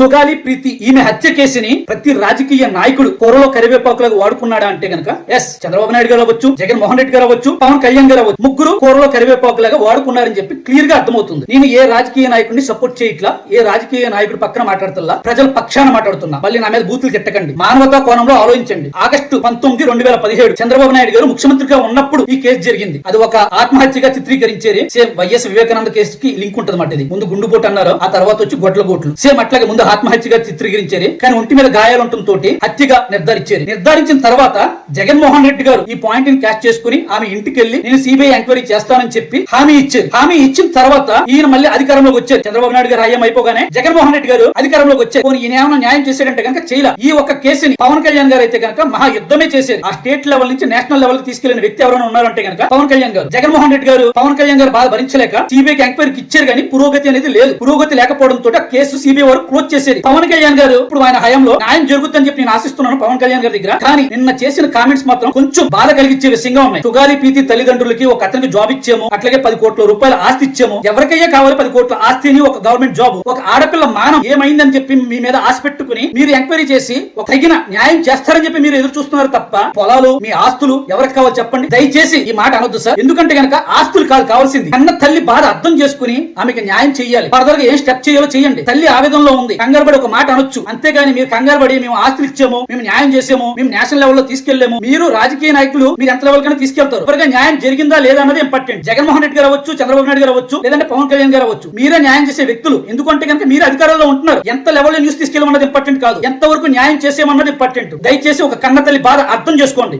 సుగాలి ప్రీతి ఈమె హత్య కేసుని ప్రతి రాజకీయ నాయకుడు కూరలో కరివేపాకులకు వాడుకున్నాడా అంటే గనక ఎస్ చంద్రబాబు నాయుడు గారు అవ్వచ్చు జగన్ మోహన్ రెడ్డి గారు అవ్వచ్చు పవన్ కళ్యాణ్ గారు అవ్వచ్చు ముగ్గురు కూరలో కరివేపాకులాగా వాడుకున్నారని చెప్పి క్లియర్గా అర్థమవుతుంది. నేను ఏ రాజకీయ నాయకుడిని సపోర్ట్ చేయట్లా ఏ రాజకీయ నాయకుడు పక్కన మాట్లాడుతున్నా ప్రజల పక్షాన మాట్లాడుతున్నా. మళ్ళీ నా మీద బూతులు తిట్టకండి. మానవతా కోణంలో ఆలోచించండి. ఆగస్టు పంతొమ్మిది రెండు వేల పదిహేడు చంద్రబాబు నాయుడు గారు ముఖ్యమంత్రిగా ఉన్నప్పుడు ఈ కేసు జరిగింది. అది ఒక ఆత్మహత్యగా చిత్రీకరించేది సేమ్ వైఎస్ వివేకానంద కేసుకి లింక్ ఉంటుంది మాట ఇది. ముందు గుండుపోటు అన్నారు ఆ తర్వాత వచ్చి గొడ్ల గోట్లు సేమ్ అట్లాగే ముందు ఆత్మహత్యగా చిత్రీకరించారు. కానీ ఒంటి మీద గాయాలు ఉండటంతో హత్యగా నిర్ధారించారు. నిర్ధారించిన తర్వాత జగన్మోహన్ రెడ్డి గారు ఈ పాయింట్ని క్యాచ్ చేసుకుని ఆమె ఇంటికి వెళ్ళి నేను సిబిఐ ఎంక్వైరీ చేస్తానని చెప్పి హామీ ఇచ్చారు. హామీ ఇచ్చిన తర్వాత ఈయన మళ్ళీ అధికారంలోకి వచ్చారు. చంద్రబాబు నాయుడు గారు హయాం అయిపోగానే జగన్మోహన్ రెడ్డి గారు అధికారంలోకి వచ్చారు. ఈయన ఏమైనా న్యాయం చేశాడంటే కనుక చేయలే. ఈ ఒక్క కేసుని పవన్ కళ్యాణ్ గారు అయితే కనుక మహా యుద్ధమే చేసేది ఆ స్టేట్ లెవెల్ నుంచి నేషనల్ లెవెల్కి తీసుకెళ్ళిన వ్యక్తి ఎవరైనా ఉన్నారంటే కనుక పవన్ కళ్యాణ్ గారు. జగన్మోహన్ రెడ్డి గారు పవన్ కళ్యాణ్ గారు బాధ భరించలేక సిబిఐకి ఎంక్వైరీకి ఇచ్చారు కానీ పురోగతి అనేది లేదు. పురోగతి లేకపోవడంతో కేసు సిబిఐ వారు క్లోజ్ చేసేది. పవన్ కళ్యాణ్ గారు ఇప్పుడు ఆయన హయాంలో న్యాయం జరుగుతుందని చెప్పి నేను ఆశిస్తున్నాను పవన్ కళ్యాణ్ గారి దగ్గర. కానీ నిన్న చేసిన కామెంట్స్ మాత్రం కొంచెం బాధ కలిగించే విషయంగా ఉన్నాయి. సుగాలి ప్రీతి తల్లిదండ్రులకి ఒక అతనికి జాబ్ ఇచ్చాము అట్లాగే పది కోట్ల రూపాయల ఆస్తి ఇచ్చాము. ఎవరికయ్యా కావాలి పది కోట్ల ఆస్తిని? ఒక గవర్నమెంట్ జాబ్ ఒక ఆడపిల్ల మానం ఏమైందని చెప్పి మీ మీద ఆశ పెట్టుకుని మీరు ఎంక్వైరీ చేసి ఒక తగిన న్యాయం చేస్తారని చెప్పి మీరు ఎదురు చూస్తున్నారు తప్ప పొలాలు మీ ఆస్తులు ఎవరికి కావాలి చెప్పండి. దయచేసి ఈ మాట అనొద్దు సార్. ఎందుకంటే గనక ఆస్తులు కాదు కావాల్సింది. అన్న తల్లి బాధ అర్థం చేసుకుని ఆమెకి న్యాయం చేయాలి ఫర్దర్గా ఏం స్టెప్ చేయాలో చేయండి తల్లి ఆవేదనలో ఉంది. కంగారు పడి ఒక మాట అనొచ్చు. అంతేగాని మీరు కంగారు పడి మేము ఆస్తులు ఇచ్చాము మేము న్యాయం చేసాము మేము నేషనల్ లెవెల్లో తీసుకెళ్ళేము మీరు రాజకీయ నాయకులు మీరు ఎంత లెవెల్ కన్నా తీసుకెళ్తారు. ఎవరిగా న్యాయం జరిగిందా లేదా అన్నది ఇంపార్టెంట్. జగన్మోహన్ రెడ్డి గారు అవ్వచ్చు చంద్రబాబు నాయుడు గారు అవ్వచ్చు లేదంటే పవన్ కళ్యాణ్ గారు అవ్వచ్చు. మీరే న్యాయం చేసే వ్యక్తులు. ఎందుకంటే కనుక మీరు అధికారంలో ఉంటున్నారు. ఎంత లెవెల్లో న్యూస్ తీసుకెళ్ళమన్నది ఇంపార్టెంట్ కాదు. ఎంత వరకు న్యాయం చేసేమన్నది ఇంపార్టెంట్. దయచేసి ఒక కన్న తల్లి బాధ అర్థం చేసుకోండి.